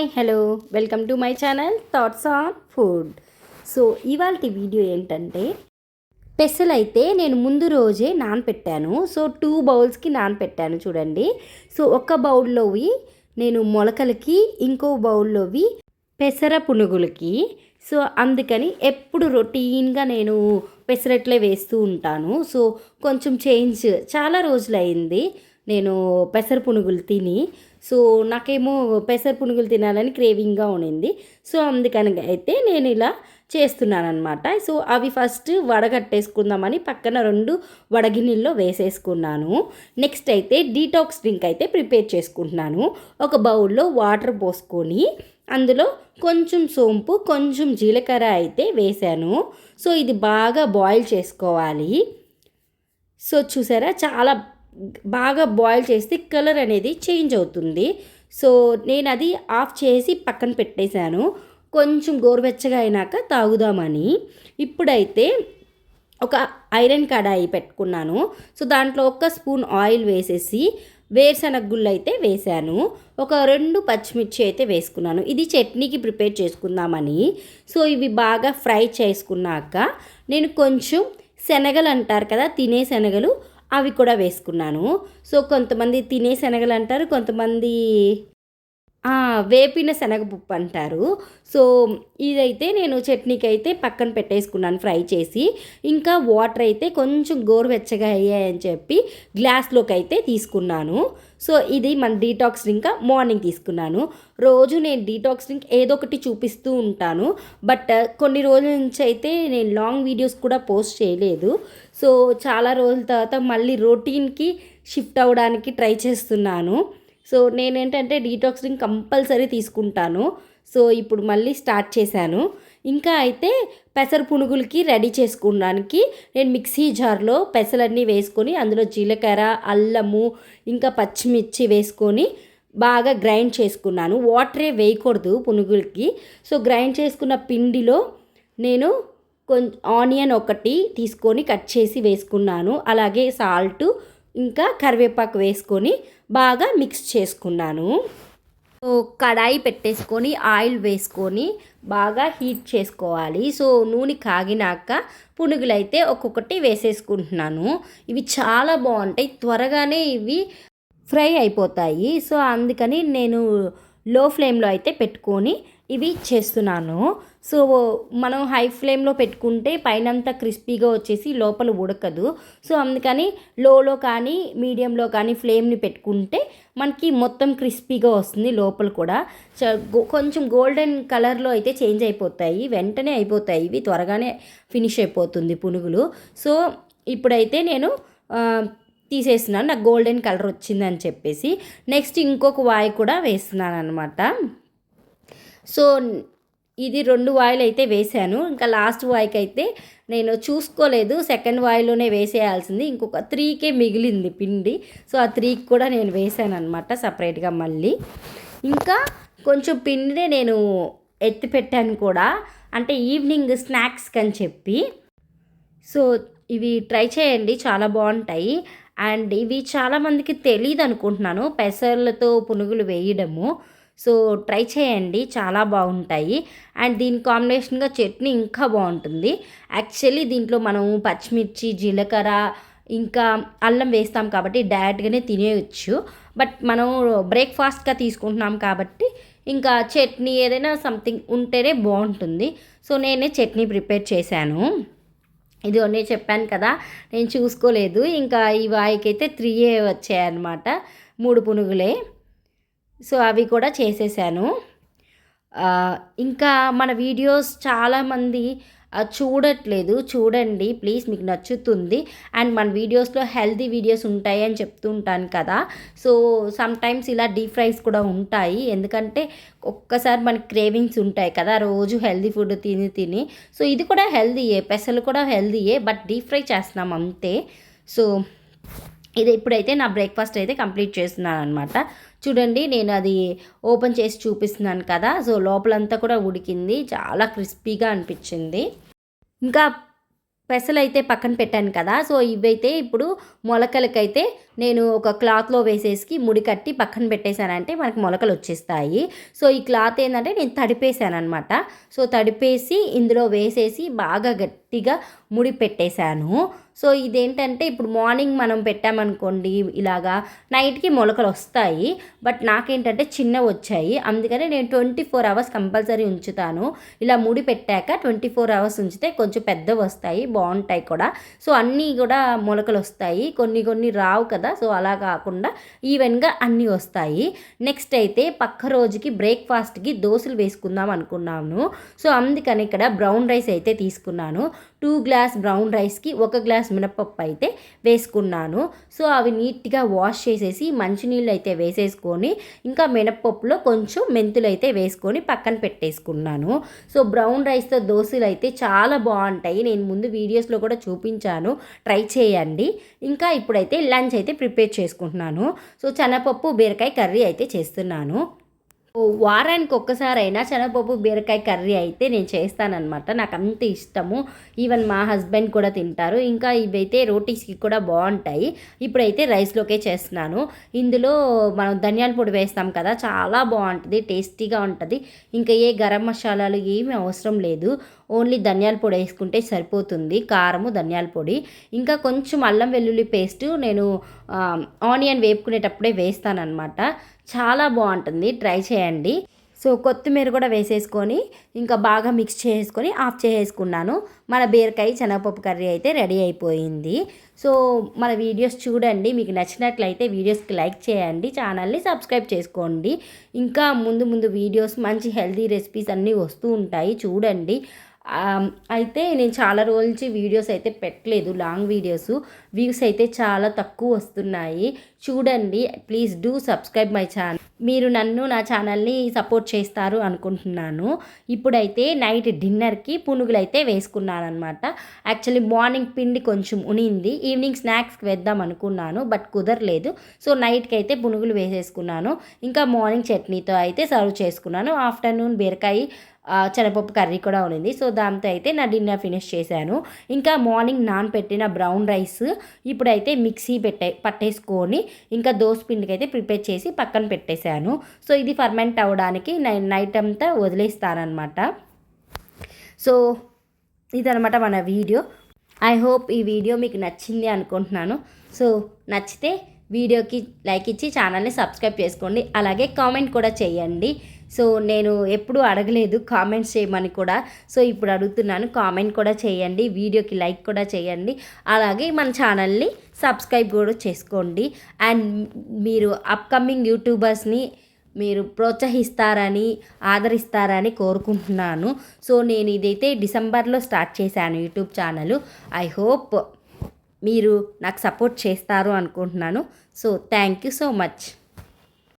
Hi hello. Welcome to my channel thoughts on food. So ఇవాళ video ఏంటంటే పెసలు అయితే నేను ముందు రోజే నానపెట్టాను. సో టూ బౌల్స్కి నానపెట్టాను చూడండి. సో ఒక బౌల్లోవి నేను మొలకలకి ఇంకో బౌల్లోవి పెసర పునుగులకి. సో అందుకని ఎప్పుడు రొటీన్గా నేను పెసరట్లే వేస్తూ ఉంటాను. సో కొంచెం చేంజ్ చాలా రోజులైంది నేను పెసర పునుగులు తిని. సో నాకేమో పెసర పునుగులు తినాలని క్రేవింగ్గా ఉండింది. సో అందుకని అయితే నేను ఇలా చేస్తున్నాను సో అవి ఫస్ట్ వడగట్టేసుకుందామని పక్కన రెండు వడగిన్నెల్లో వేసేసుకున్నాను. నెక్స్ట్ అయితే డీటాక్స్ డ్రింక్ అయితే ప్రిపేర్ చేసుకుంటున్నాను. ఒక బౌల్లో వాటర్ పోసుకొని అందులో కొంచెం సోంపు కొంచెం జీలకర్ర అయితే వేశాను సో ఇది బాగా బాయిల్ చేసుకోవాలి. సో చూసారా? చాలా బాగా బాయిల్ చేస్తే కలర్ అనేది చేంజ్ అవుతుంది. సో నేను అది ఆఫ్ చేసి పక్కన పెట్టేశాను. కొంచెం గోరువెచ్చగా అయినాక తాగుదామని. ఇప్పుడైతే ఒక ఐరన్ కడాయి పెట్టుకున్నాను. సో దాంట్లో ఒక స్పూన్ ఆయిల్ వేసేసి వేరుశనగ గుళ్ళు అయితే వేశాను. ఒక రెండు పచ్చిమిర్చి అయితే వేసుకున్నాను. ఇది చట్నీకి ప్రిపేర్ చేసుకుందామని. సో ఇవి బాగా ఫ్రై చేసుకున్నాక నేను కొంచెం శనగలు అంటారు కదా తినే శనగలు అవి కూడా వేసుకున్నాను. సో కొంతమంది తినే శనగలు అంటారు కొంతమంది వేపిన శనగపప్పు అంటారు. సో ఇదైతే నేను చట్నీకి అయితే పక్కన పెట్టేసుకున్నాను ఫ్రై చేసి. ఇంకా వాటర్ అయితే కొంచెం గోరువెచ్చగా అయ్యాయని చెప్పి గ్లాస్లోకి అయితే తీసుకున్నాను. సో ఇది మన డీటాక్స్ డ్రింక్ మార్నింగ్ తీసుకున్నాను. రోజు నేను డీటాక్స్ డ్రింక్ ఏదో ఒకటి చూపిస్తూ ఉంటాను. బట్ కొన్ని రోజుల నుంచి అయితే నేను లాంగ్ వీడియోస్ కూడా పోస్ట్ చేయలేదు. సో చాలా రోజుల తర్వాత మళ్ళీ రొటీన్కి షిఫ్ట్ అవ్వడానికి ట్రై చేస్తున్నాను. సో నేనేంటంటే డీటాక్స్ డ్రింక్ కంపల్సరీ తీసుకుంటాను. సో ఇప్పుడు మళ్ళీ స్టార్ట్ చేశాను. ఇంకా అయితే పెసర పునుగులకి రెడీ చేసుకోవడానికి నేను మిక్సీ జార్లో పెసలన్నీ వేసుకొని అందులో జీలకర్ర అల్లము ఇంకా పచ్చిమిర్చి వేసుకొని బాగా గ్రైండ్ చేసుకున్నాను. వాటరే వేయకూడదు పునుగులకి. సో గ్రైండ్ చేసుకున్న పిండిలో నేను కొంచెం ఆనియన్ ఒకటి తీసుకొని కట్ చేసి వేసుకున్నాను. అలాగే సాల్ట్ ఇంకా కరివేపాకు వేసుకొని బాగా మిక్స్ చేసుకున్నాను. సో కడాయి పెట్టేసుకొని ఆయిల్ వేసుకొని బాగా హీట్ చేసుకోవాలి. సో నూనె కాగినాక పునుగులు అయితే ఒక్కొక్కటి వేసేసుకుంటున్నాను. ఇవి చాలా బాగుంటాయి. త్వరగానే ఇవి ఫ్రై అయిపోతాయి. సో అందుకని నేను లో ఫ్లేమ్లో అయితే పెట్టుకొని ఇవి చేస్తున్నాను. సో మనం హై ఫ్లేమ్లో పెట్టుకుంటే పైనంతా క్రిస్పీగా వచ్చేసి లోపల ఉడకదు. సో అందుకని లోలో కానీ మీడియంలో కానీ ఫ్లేమ్ని పెట్టుకుంటే మనకి మొత్తం క్రిస్పీగా వస్తుంది లోపల కూడా. కొంచెం గోల్డెన్ కలర్లో అయితే చేంజ్ అయిపోతాయి. వెంటనే అయిపోతాయి. ఇవి త్వరగానే ఫినిష్ అయిపోతుంది పునుగులు. సో ఇప్పుడైతే నేను తీసేస్తున్నాను. నాకు గోల్డెన్ కలర్ వచ్చిందని చెప్పేసి. నెక్స్ట్ ఇంకొక వాయి కూడా వేస్తున్నాను అనమాట సో ఇది రెండు వాయిల్ అయితే వేసాను. ఇంకా లాస్ట్ వాయికి అయితే నేను చూసుకోలేదు. సెకండ్ వాయిల్లోనే వేసేయాల్సింది. ఇంకొక త్రీకే మిగిలింది పిండి. సో ఆ త్రీకి కూడా నేను వేసాను అనమాట సపరేట్గా మళ్ళీ. ఇంకా కొంచెం పిండినే నేను ఎత్తి పెట్టాను కూడా. అంటే ఈవినింగ్ స్నాక్స్కి అని చెప్పి. సో ఇవి ట్రై చేయండి. చాలా బాగుంటాయి. అండ్ ఇవి చాలామందికి తెలియదు అనుకుంటున్నాను పెసర్లతో పునుగులు వేయడము. సో ట్రై చేయండి చాలా బాగుంటాయి. అండ్ దీని కాంబినేషన్గా చట్నీ ఇంకా బాగుంటుంది. యాక్చువల్లీ దీంట్లో మనం పచ్చిమిర్చి జీలకర్ర ఇంకా అల్లం వేస్తాం కాబట్టి డైరెక్ట్గానే తినేయచ్చు. బట్ మనం బ్రేక్ఫాస్ట్గా తీసుకుంటున్నాం కాబట్టి ఇంకా చట్నీ ఏదైనా సంథింగ్ ఉంటేనే బాగుంటుంది. సో నేనే చట్నీ ప్రిపేర్ చేశాను. ఇది నేను చెప్పాను కదా నేను చూసుకోలేదు. ఇంకా ఈ వాయికైతే త్రీయే ఏ వచ్చాయన్నమాట. మూడు పునుగులే. సో అవి కూడా చేసేసాను. ఇంకా మన వీడియోస్ చాలామంది చూడట్లేదు. చూడండి ప్లీజ్ మీకు నచ్చుతుంది. అండ్ మన వీడియోస్లో హెల్తీ వీడియోస్ ఉంటాయి అని చెప్తూ ఉంటాను కదా. సో సమ్ టైమ్స్ ఇలా డీప్ ఫ్రైస్ కూడా ఉంటాయి. ఎందుకంటే ఒక్కసారి మనకి క్రేవింగ్స్ ఉంటాయి కదా రోజు హెల్దీ ఫుడ్ తిని తిని. సో ఇది కూడా హెల్దీయే పెసలు కూడా హెల్దీయే బట్ డీప్ ఫ్రై చేస్తున్నాం అంతే. సో ఇది ఇప్పుడైతే నా బ్రేక్ఫాస్ట్ అయితే కంప్లీట్ చేస్తున్నాను అనమాట చూడండి నేను అది ఓపెన్ చేసి చూపిస్తున్నాను కదా. సో లోపలంతా కూడా ఉడికింది. చాలా క్రిస్పీగా అనిపించింది. ఇంకా పెసలు అయితే పక్కన పెట్టాను కదా. సో ఇవైతే ఇప్పుడు మొలకలకైతే నేను ఒక క్లాత్లో వేసేసి ముడి కట్టి పక్కన పెట్టేశానంటే మనకి మొలకలు వచ్చేస్తాయి. సో ఈ క్లాత్ ఏంటంటే నేను తడిపేశాను అనమాట సో తడిపేసి ఇందులో వేసేసి బాగా గట్టిగా ముడి పెట్టేశాను. సో ఇదేంటంటే ఇప్పుడు మార్నింగ్ మనం పెట్టామనుకోండి ఇలాగా నైట్కి మొలకలు వస్తాయి. బట్ నాకేంటంటే చిన్న వచ్చాయి. అందుకని నేను ట్వంటీ ఫోర్ అవర్స్ కంపల్సరీ ఉంచుతాను. ఇలా ముడి పెట్టాక ట్వంటీ ఫోర్ అవర్స్ ఉంచితే కొంచెం పెద్దవి వస్తాయి బాగుంటాయి కూడా. సో అన్నీ కూడా మొలకలు వస్తాయి. కొన్ని కొన్ని రావు కదా సో అలా కాకుండా ఈవెన్గా అన్నీ వస్తాయి. నెక్స్ట్ అయితే పక్క రోజుకి బ్రేక్ఫాస్ట్కి దోశలు వేసుకుందాం అనుకున్నాను. సో అందుకని ఇక్కడ బ్రౌన్ రైస్ అయితే తీసుకున్నాను. టూ గ్లాస్ బ్రౌన్ రైస్కి ఒక గ్లాస్ మినపప్పు అయితే వేసుకున్నాను. సో అవి నీట్గా వాష్ చేసేసి మంచినీళ్ళు అయితే వేసేసుకొని ఇంకా మినపప్పులో కొంచెం మెంతులు అయితే వేసుకొని పక్కన పెట్టేసుకున్నాను. సో బ్రౌన్ రైస్తో దోశలు అయితే చాలా బాగుంటాయి. నేను ముందు వీడియోస్లో కూడా చూపించాను. ట్రై చేయండి. ఇంకా ఇప్పుడైతే లంచ్ అయితే ప్రిపేర్ చేసుకుంటున్నాను. సో చెనపప్పు బీరకాయ కర్రీ అయితే చేస్తున్నాను. ఓ వారానికి ఒక్కసారైనా శనగపప్పు బీరకాయ కర్రీ అయితే నేను చేస్తానన్నమాట. నాకు అంత ఇష్టము. ఈవెన్ మా హస్బెండ్ కూడా తింటారు. ఇంకా ఇవైతే రోటీస్కి కూడా బాగుంటాయి ఇప్పుడైతే రైస్లోకే చేస్తున్నాను. ఇందులో మనం ధనియాల పొడి వేస్తాం కదా చాలా బాగుంటుంది టేస్టీగా ఉంటుంది. ఇంకా ఏ గరం మసాలాలు ఏమీ అవసరం లేదు. ఓన్లీ ధనియాల పొడి వేసుకుంటే సరిపోతుంది కారము ధనియాల పొడి. ఇంకా కొంచెం అల్లం వెల్లుల్లి పేస్ట్ నేను ఆనియన్ వేపుకునేటప్పుడే వేస్తానన్నమాట. చాలా బాగుంటుంది ట్రై చేయండి. సో కొత్తిమీర కూడా వేసేసుకొని ఇంకా బాగా మిక్స్ చేసుకొని ఆఫ్ చేసేసుకున్నాను మన బీరకాయ శనగపప్పు కర్రీ అయితే రెడీ అయిపోయింది. సో మన వీడియోస్ చూడండి. మీకు నచ్చినట్లయితే వీడియోస్కి లైక్ చేయండి ఛానల్ని సబ్స్క్రైబ్ చేసుకోండి. ఇంకా ముందు ముందు వీడియోస్ మంచి హెల్తీ రెసిపీస్ అన్నీ వస్తూ ఉంటాయి. చూడండి. అయితే నేను చాలా రోజుల నుంచి వీడియోస్ అయితే పెట్టలేదు లాంగ్ వీడియోస్. వ్యూస్ అయితే చాలా తక్కువ వస్తున్నాయి. చూడండి please do subscribe my channel. మీరు నన్ను నా ఛానల్ని సపోర్ట్ చేస్తారు అనుకుంటున్నాను. ఇప్పుడైతే నైట్ డిన్నర్కి పునుగులు అయితే వేసుకున్నాను అనమాట యాక్చువల్లీ మార్నింగ్ పిండి కొంచెం ఉనింది. ఈవినింగ్ స్నాక్స్కి వేద్దాం అనుకున్నాను బట్ కుదరలేదు. సో నైట్కి అయితే పునుగులు వేసేసుకున్నాను. ఇంకా మార్నింగ్ చట్నీతో అయితే సర్వ్ చేసుకున్నాను. ఆఫ్టర్నూన్ బీరకాయ శనగపప్పు కర్రీ కూడా ఉన్నింది. సో దాంతో అయితే నా డిన్నర్ ఫినిష్ చేశాను. ఇంకా మార్నింగ్ నాన్ పెట్టిన బ్రౌన్ రైస్ ఇప్పుడైతే మిక్సీ పెట్టే పట్టేసుకొని ఇంకా దోశ పిండికి అయితే ప్రిపేర్ చేసి పక్కన పెట్టేశాను. సో ఇది ఫర్మెంట్ అవ్వడానికి నేను నైట్ అంతా వదిలేస్తానమాట సో ఇదనమాట మన వీడియో. ఐ హోప్ ఈ వీడియో మీకు నచ్చింది అనుకుంటున్నాను. సో నచ్చితే వీడియోకి లైక్ ఇచ్చి ఛానల్ని సబ్స్క్రైబ్ చేసుకోండి. అలాగే కామెంట్ కూడా చేయండి. సో నేను ఎప్పుడూ అడగలేదు కామెంట్స్ చేయమని కూడా. సో ఇప్పుడు అడుగుతున్నాను కామెంట్ కూడా చేయండి వీడియోకి లైక్ కూడా చేయండి. అలాగే మన ఛానల్ని సబ్స్క్రైబ్ కూడా చేసుకోండి. అండ్ మీరు అప్కమింగ్ యూట్యూబర్స్ని మీరు ప్రోత్సహిస్తారని ఆదరిస్తారని కోరుకుంటున్నాను. సో నేను ఇదైతే డిసెంబర్లో స్టార్ట్ చేశాను యూట్యూబ్ ఛానల్. ఐ హోప్ మీరు నాకు సపోర్ట్ చేస్తారు అనుకుంటున్నాను. So thank you so much.